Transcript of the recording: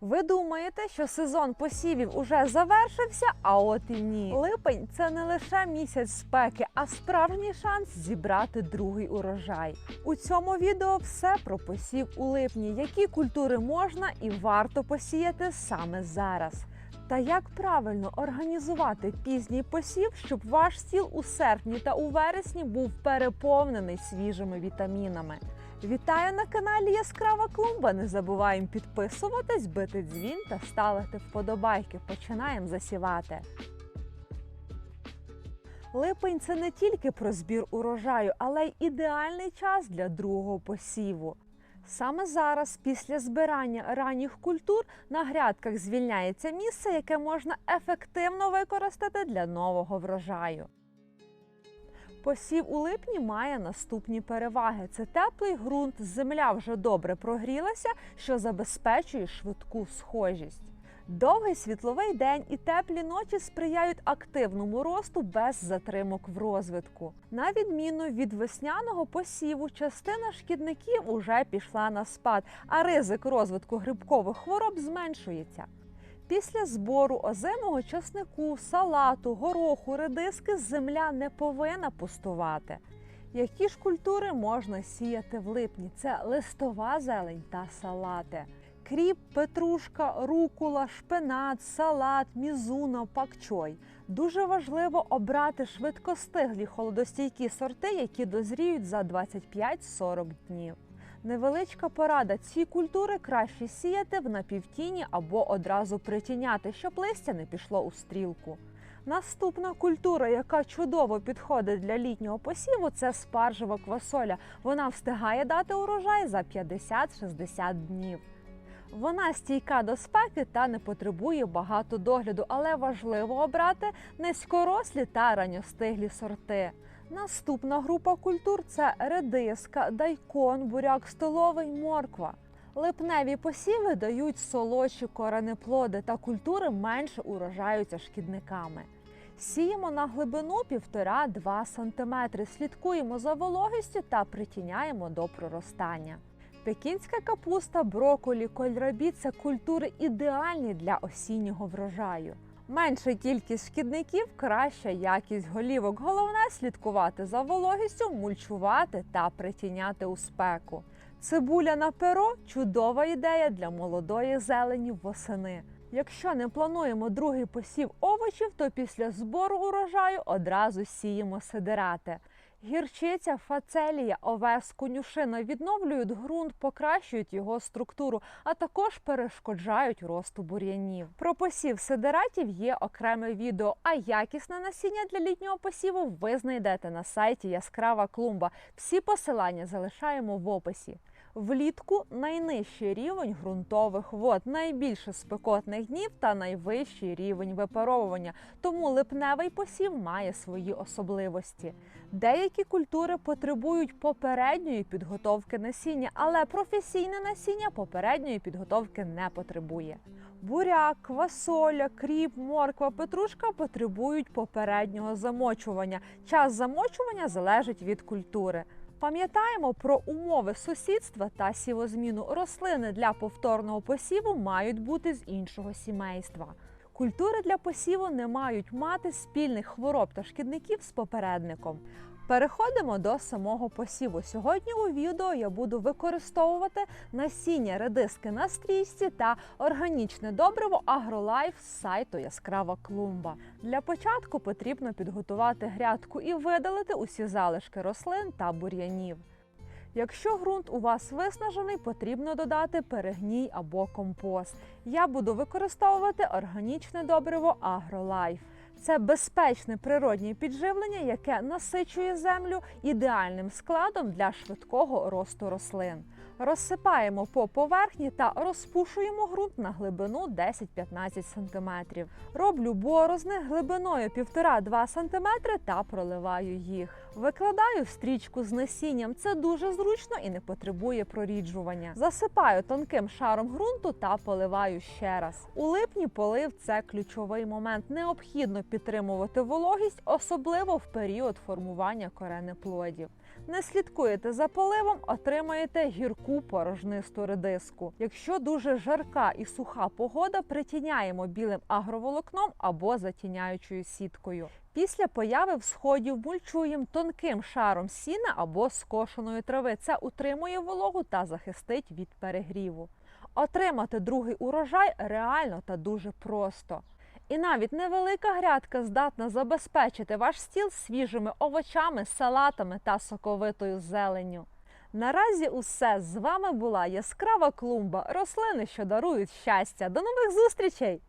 Ви думаєте, що сезон посівів уже завершився, а от і ні. Липень це не лише місяць спеки, а справжній шанс зібрати другий урожай. У цьому відео все про посів у липні, які культури можна і варто посіяти саме зараз. Та як правильно організувати пізній посів, щоб ваш стіл у серпні та у вересні був переповнений свіжими вітамінами. Вітаю на каналі Яскрава Клумба. Не забуваємо підписуватись, бити дзвін та ставити вподобайки. Починаємо засівати. Липень це не тільки про збір урожаю, але й ідеальний час для другого посіву. Саме зараз, після збирання ранніх культур, на грядках звільняється місце, яке можна ефективно використати для нового врожаю. Посів у липні має наступні переваги: це теплий ґрунт, земля вже добре прогрілася, що забезпечує швидку схожість. Довгий світловий день і теплі ночі сприяють активному росту без затримок в розвитку. На відміну від весняного посіву, частина шкідників уже пішла на спад, а ризик розвитку грибкових хвороб зменшується. Після збору озимого часнику, салату, гороху, редиски земля не повинна пустувати. Які ж культури можна сіяти в липні? Це листова зелень та салати. Кріп, петрушка, рукула, шпинат, салат, мізуна, пакчой. Дуже важливо обрати швидкостиглі холодостійкі сорти, які дозріють за 25-40 днів. Невеличка порада: ці культури краще сіяти в напівтіні або одразу притіняти, щоб листя не пішло у стрілку. Наступна культура, яка чудово підходить для літнього посіву, це спаржева квасоля. Вона встигає дати урожай за 50-60 днів. Вона стійка до спеки та не потребує багато догляду, але важливо обрати низькорослі та ранньостиглі сорти. Наступна група культур це редиска, дайкон, буряк столовий, морква. Липневі посіви дають солодші коренеплоди та культури менше урожаються шкідниками. Сіємо на глибину 1,5-2 см, слідкуємо за вологістю та притіняємо до проростання. Пекінська капуста, броколі, кольрабі це культури ідеальні для осіннього врожаю. Менша кількість шкідників, краща якість голівок. Головне слідкувати за вологістю, мульчувати та притіняти у спеку. Цибуля на перо чудова ідея для молодої зелені восени. Якщо не плануємо другий посів овочів, то після збору урожаю одразу сіємо сидирати. Гірчиця, фацелія, овес, конюшина відновлюють ґрунт, покращують його структуру, а також перешкоджають росту бур'янів. Про посів сидератів є окреме відео, а якісне насіння для літнього посіву ви знайдете на сайті Яскрава клумба. Всі посилання залишаємо в описі. Влітку найнижчий рівень ґрунтових вод, найбільше спекотних днів та найвищий рівень випаровування. Тому липневий посів має свої особливості. Деякі культури потребують попередньої підготовки насіння, але професійне насіння попередньої підготовки не потребує. Буряк, квасоля, кріп, морква, петрушка потребують попереднього замочування. Час замочування залежить від культури. Пам'ятаємо про умови сусідства та сівозміну. Рослини для повторного посіву мають бути з іншого сімейства. Культури для посіву не мають мати спільних хвороб та шкідників з попередником. Переходимо до самого посіву. Сьогодні у відео я буду використовувати насіння редиски на стрічці та органічне добриво Агролайф з сайту Яскрава клумба. Для початку потрібно підготувати грядку і видалити усі залишки рослин та бур'янів. Якщо ґрунт у вас виснажений, потрібно додати перегній або компост. Я буду використовувати органічне добриво Агролайф. Це безпечне природнє підживлення, яке насичує землю ідеальним складом для швидкого росту рослин. Розсипаємо по поверхні та розпушуємо ґрунт на глибину 10-15 см. Роблю борозни глибиною 1,5-2 см та проливаю їх. Викладаю стрічку з насінням. Це дуже зручно і не потребує проріджування. Засипаю тонким шаром ґрунту та поливаю ще раз. У липні полив це ключовий момент. Необхідно підтримувати вологість, особливо в період формування коренеплодів. Не слідкуєте за поливом, отримаєте гірку порожнисту редиску. Якщо дуже жарка і суха погода, притіняємо білим агроволокном або затіняючою сіткою. Після появи всходів мульчуємо тонким шаром сіна або скошеної трави. Це утримує вологу та захистить від перегріву. Отримати другий урожай реально та дуже просто. І навіть невелика грядка здатна забезпечити ваш стіл свіжими овочами, салатами та соковитою зеленню. Наразі усе з вами була яскрава клумба, рослини, що дарують щастя. До нових зустрічей!